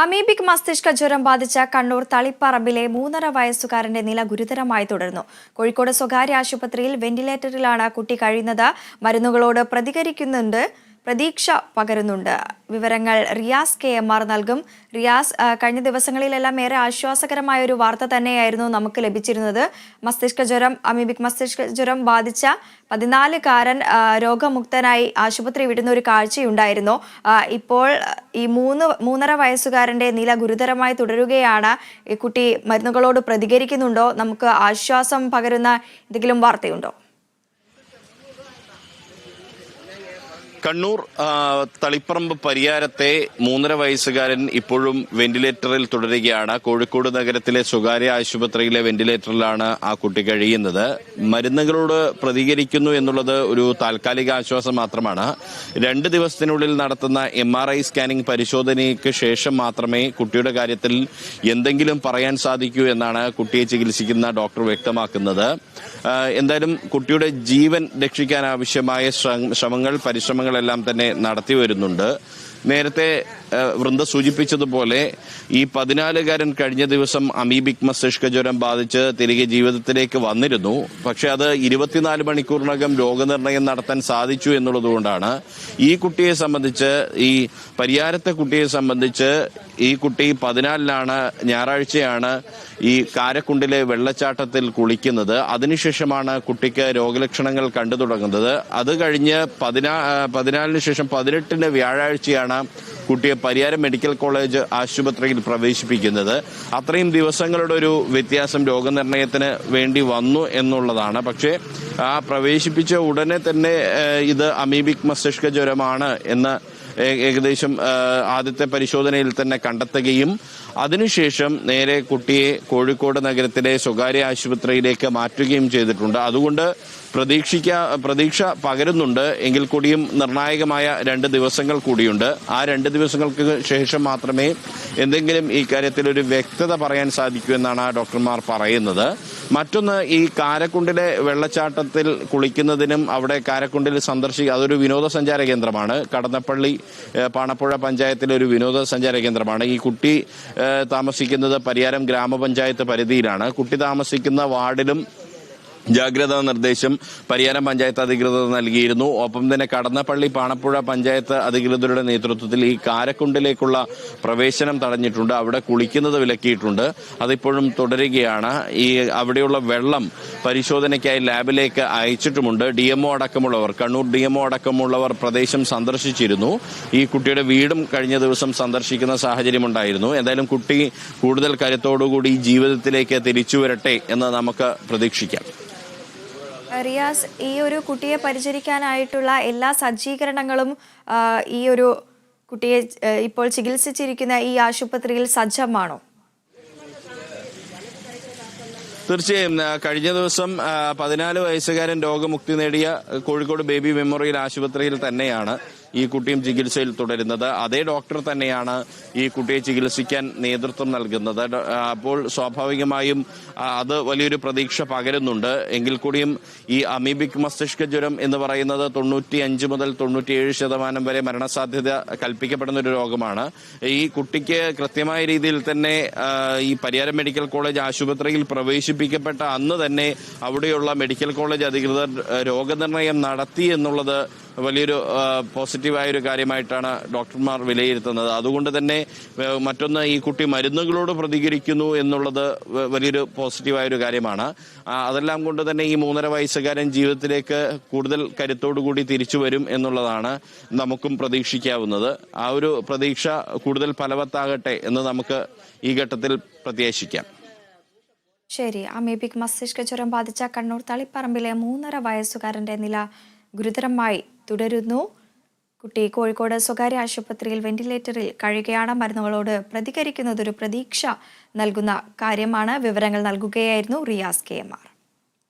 Amoebic മസ്തിഷ്ക ജ്വരം ബാധിച്ച കണ്ണൂർ തളിപ്പറമ്പിലെ മൂന്നര വയസ്സുകാരന്റെ നില ഗുരുതരമായി തുടർന്നു കോഴിക്കോട് സ്വകാര്യ ആശുപത്രിയിൽ വെന്റിലേറ്ററിലാണ് കുട്ടി കഴിയുന്നത്. മരുന്നുകളോട് പ്രതികരിക്കുന്നുണ്ട്. പ്രതീക്ഷ പകരുന്നുണ്ട്. വിവരങ്ങൾ റിയാസ് കെ എം ആർ നൽകും. റിയാസ് കഴിഞ്ഞ ദിവസങ്ങളിലെല്ലാം ഏറെ ആശ്വാസകരമായ ഒരു വാർത്ത തന്നെയായിരുന്നു നമുക്ക് ലഭിച്ചിരുന്നത്. മസ്തിഷ്ക ജ്വരം അമീബിക് മസ്തിഷ്ക ജ്വരം ബാധിച്ച പതിനാലുകാരൻ കാരൻ രോഗമുക്തനായി ആശുപത്രി വിടുന്ന ഒരു കാഴ്ചയുണ്ടായിരുന്നു. ഇപ്പോൾ ഈ മൂന്ന് മൂന്നര വയസ്സുകാരന്റെ നില ഗുരുതരമായി തുടരുകയാണ്. ഈ കുട്ടി മരുന്നുകളോട് പ്രതികരിക്കുന്നുണ്ടോ? നമുക്ക് ആശ്വാസം പകരുന്ന എന്തെങ്കിലും വാർത്തയുണ്ടോ? കണ്ണൂർ തളിപ്പറമ്പ് പരിയാരത്തെ മൂന്നര വയസ്സുകാരൻ ഇപ്പോഴും വെന്റിലേറ്ററിൽ തുടരുകയാണ്. കോഴിക്കോട് നഗരത്തിലെ സ്വകാര്യ ആശുപത്രിയിലെ വെന്റിലേറ്ററിലാണ് ആ കുട്ടി കഴിയുന്നത്. മരുന്നുകളോട് പ്രതികരിക്കുന്നു എന്നുള്ളത് ഒരു താൽക്കാലിക ആശ്വാസം മാത്രമാണ്. രണ്ട് ദിവസത്തിനുള്ളിൽ നടത്തുന്ന എം ആർ ഐ സ്കാനിംഗ് പരിശോധനയ്ക്ക് ശേഷം മാത്രമേ കുട്ടിയുടെ കാര്യത്തിൽ എന്തെങ്കിലും പറയാൻ സാധിക്കൂ എന്നാണ് കുട്ടിയെ ചികിത്സിക്കുന്ന ഡോക്ടർ വ്യക്തമാക്കുന്നത്. എന്തായാലും കുട്ടിയുടെ ജീവൻ രക്ഷിക്കാൻ ആവശ്യമായ ശ്രമങ്ങൾ ശ്രമങ്ങൾ പരിശ്രമങ്ങളെല്ലാം തന്നെ നടത്തി വരുന്നുണ്ട്. നേരത്തെ വൃന്ദ സൂചിപ്പിച്ചതുപോലെ ഈ പതിനാലുകാരൻ കഴിഞ്ഞ ദിവസം അമീബിക് മസ്തിഷ്ക ജ്വരം ബാധിച്ച് തിരികെ ജീവിതത്തിലേക്ക് വന്നിരുന്നു. പക്ഷെ അത് ഇരുപത്തിനാല് മണിക്കൂറിനകം രോഗനിർണയം നടത്താൻ സാധിച്ചു എന്നുള്ളതുകൊണ്ടാണ് ഈ കുട്ടിയെ സംബന്ധിച്ച് ഈ പരിയാരത്തെ കുട്ടിയെ സംബന്ധിച്ച് ഈ കുട്ടി പതിനാലിനാണ് ഞായറാഴ്ചയാണ് ഈ കാരക്കുണ്ടിലെ വെള്ളച്ചാട്ടത്തിൽ കുളിക്കുന്നത്. അതിനുശേഷമാണ് കുട്ടിക്ക് രോഗലക്ഷണങ്ങൾ കണ്ടു തുടങ്ങുന്നത്. അത് കഴിഞ്ഞ് പതിനാ പതിനാലിന് ശേഷം പതിനെട്ടിന് വ്യാഴാഴ്ചയാണ് കുട്ടിയെ പരിയാരം മെഡിക്കൽ കോളേജ് ആശുപത്രിയിൽ പ്രവേശിപ്പിക്കുന്നത്. അത്രയും ദിവസങ്ങളുടെ ഒരു വ്യത്യാസം രോഗനിർണയത്തിന് വേണ്ടി വന്നു എന്നുള്ളതാണ്. പക്ഷേ ആ പ്രവേശിപ്പിച്ച ഉടനെ തന്നെ ഇത് അമീബിക് മസ്തിഷ്ക ജ്വരമാണ് എന്ന് ഏകദേശം ആദ്യത്തെ പരിശോധനയിൽ തന്നെ കണ്ടെത്തുകയും അതിനുശേഷം നേരെ കുട്ടിയെ കോഴിക്കോട് നഗരത്തിലെ സ്വകാര്യ ആശുപത്രിയിലേക്ക് മാറ്റുകയും ചെയ്തിട്ടുണ്ട്. അതുകൊണ്ട് പ്രതീക്ഷിക്ക പ്രതീക്ഷ പകരുന്നുണ്ട്. എങ്കിൽ കൂടിയും നിർണായകമായ രണ്ട് ദിവസങ്ങൾ കൂടിയുണ്ട്. ആ രണ്ട് ദിവസങ്ങൾക്ക് ശേഷം മാത്രമേ എന്തെങ്കിലും ഈ കാര്യത്തിൽ ഒരു വ്യക്തത പറയാൻ സാധിക്കൂ എന്നാണ് ഡോക്ടർമാർ പറയുന്നത്. മറ്റൊന്ന് ഈ കാരക്കുണ്ടിലെ വെള്ളച്ചാട്ടത്തിൽ കുളിക്കുന്നതിനും അവിടെ കാരക്കുണ്ടിൽ സന്ദർശിക്കുക അതൊരു വിനോദസഞ്ചാര കേന്ദ്രമാണ്. കടന്നപ്പള്ളി പാണപ്പുഴ പഞ്ചായത്തിലെ ഒരു വിനോദസഞ്ചാര കേന്ദ്രമാണ്. ഈ കുട്ടി താമസിക്കുന്നത് പരിയാരം ഗ്രാമപഞ്ചായത്ത് പരിധിയിലാണ്. കുട്ടി താമസിക്കുന്ന വാർഡിലും ജാഗ്രതാ നിർദ്ദേശം പരിയാരം പഞ്ചായത്ത് അധികൃതർ നൽകിയിരുന്നു. ഒപ്പം തന്നെ കടന്നപ്പള്ളി പാണപ്പുഴ പഞ്ചായത്ത് അധികൃതരുടെ നേതൃത്വത്തിൽ ഈ കാരക്കുണ്ടിലേക്കുള്ള പ്രവേശനം തടഞ്ഞിട്ടുണ്ട്. അവിടെ കുളിക്കുന്നത് വിലക്കിയിട്ടുണ്ട്. അതിപ്പോഴും തുടരുകയാണ്. ഈ അവിടെയുള്ള വെള്ളം പരിശോധനയ്ക്കായി ലാബിലേക്ക് അയച്ചിട്ടുമുണ്ട്. ഡി അടക്കമുള്ളവർ കണ്ണൂർ ഡി അടക്കമുള്ളവർ പ്രദേശം സന്ദർശിച്ചിരുന്നു. ഈ കുട്ടിയുടെ വീടും കഴിഞ്ഞ ദിവസം സന്ദർശിക്കുന്ന സാഹചര്യമുണ്ടായിരുന്നു. എന്തായാലും കുട്ടി കൂടുതൽ കരുത്തോടുകൂടി ജീവിതത്തിലേക്ക് തിരിച്ചു വരട്ടെ എന്ന് നമുക്ക് പ്രതീക്ഷിക്കാം. റിയാസ് ഈ ഒരു കുട്ടിയെ പരിചരിക്കാനായിട്ടുള്ള എല്ലാ സജ്ജീകരണങ്ങളും ഈ ഒരു കുട്ടിയെ ഇപ്പോൾ ചികിത്സിച്ചിരിക്കുന്ന ഈ ആശുപത്രിയിൽ സജ്ജമാണോ? തീർച്ചയായും. കഴിഞ്ഞ ദിവസം പതിനാല് വയസ്സുകാരൻ രോഗമുക്തി നേടിയ കോഴിക്കോട് ബേബി മെമ്മോറിയൽ ആശുപത്രിയിൽ തന്നെയാണ്. ഈ കുട്ടിയും ചികിത്സയിൽ തുടരുന്നത്. അതേ ഡോക്ടർ തന്നെയാണ് ഈ കുട്ടിയെ ചികിത്സിക്കാൻ നേതൃത്വം നൽകുന്നത്. അപ്പോൾ സ്വാഭാവികമായും അത് വലിയൊരു പ്രതീക്ഷ പകരുന്നുണ്ട്. എങ്കിൽ കൂടിയും ഈ അമീബിക് മസ്തിഷ്ക ജ്വരം എന്ന് പറയുന്നത് തൊണ്ണൂറ്റി അഞ്ച് മുതൽ തൊണ്ണൂറ്റിയേഴ് ശതമാനം വരെ മരണസാധ്യത കൽപ്പിക്കപ്പെടുന്ന ഒരു രോഗമാണ്. ഈ കുട്ടിക്ക് കൃത്യമായ രീതിയിൽ തന്നെ ഈ പരിയാരം മെഡിക്കൽ കോളേജ് ആശുപത്രിയിൽ പ്രവേശിപ്പിക്കപ്പെട്ട അന്ന് തന്നെ അവിടെയുള്ള മെഡിക്കൽ കോളേജ് അധികൃതർ രോഗനിർണയം നടത്തി എന്നുള്ളത് വലിയൊരു പോസിറ്റീവായൊരു കാര്യമായിട്ടാണ് ഡോക്ടർമാർ വിലയിരുത്തുന്നത്. അതുകൊണ്ട് തന്നെ മറ്റൊന്ന് ഈ കുട്ടി മരുന്നുകളോട് പ്രതികരിക്കുന്നു എന്നുള്ളത് വലിയൊരു പോസിറ്റീവായൊരു കാര്യമാണ്. അതെല്ലാം കൊണ്ട് തന്നെ ഈ മൂന്നര വയസ്സുകാരൻ ജീവിതത്തിലേക്ക് കൂടുതൽ കരുത്തോടുകൂടി തിരിച്ചു വരും എന്നുള്ളതാണ് നമുക്കും പ്രതീക്ഷിക്കാവുന്നത്. ആ ഒരു പ്രതീക്ഷ കൂടുതൽ ഫലവത്താകട്ടെ എന്ന് നമുക്ക് ഈ ഘട്ടത്തിൽ പ്രത്യാശിക്കാം. ശരി. അമീബിക് മസ്തിഷ്ക ജ്വരം ബാധിച്ച കണ്ണൂർ തളിപ്പറമ്പിലെ മൂന്നര വയസ്സുകാരന്റെ നില ഗുരുതരമായി തുടരുന്നു. കുട്ടി കോഴിക്കോട് സ്വകാര്യ ആശുപത്രിയിൽ വെന്റിലേറ്ററിൽ കഴിയുകയാണ് മരുന്നുകളോട് പ്രതികരിക്കുന്നതൊരു പ്രതീക്ഷ നൽകുന്ന കാര്യമാണ് വിവരങ്ങൾ നൽകുകയായിരുന്നു റിയാസ് കെ എം ആർ.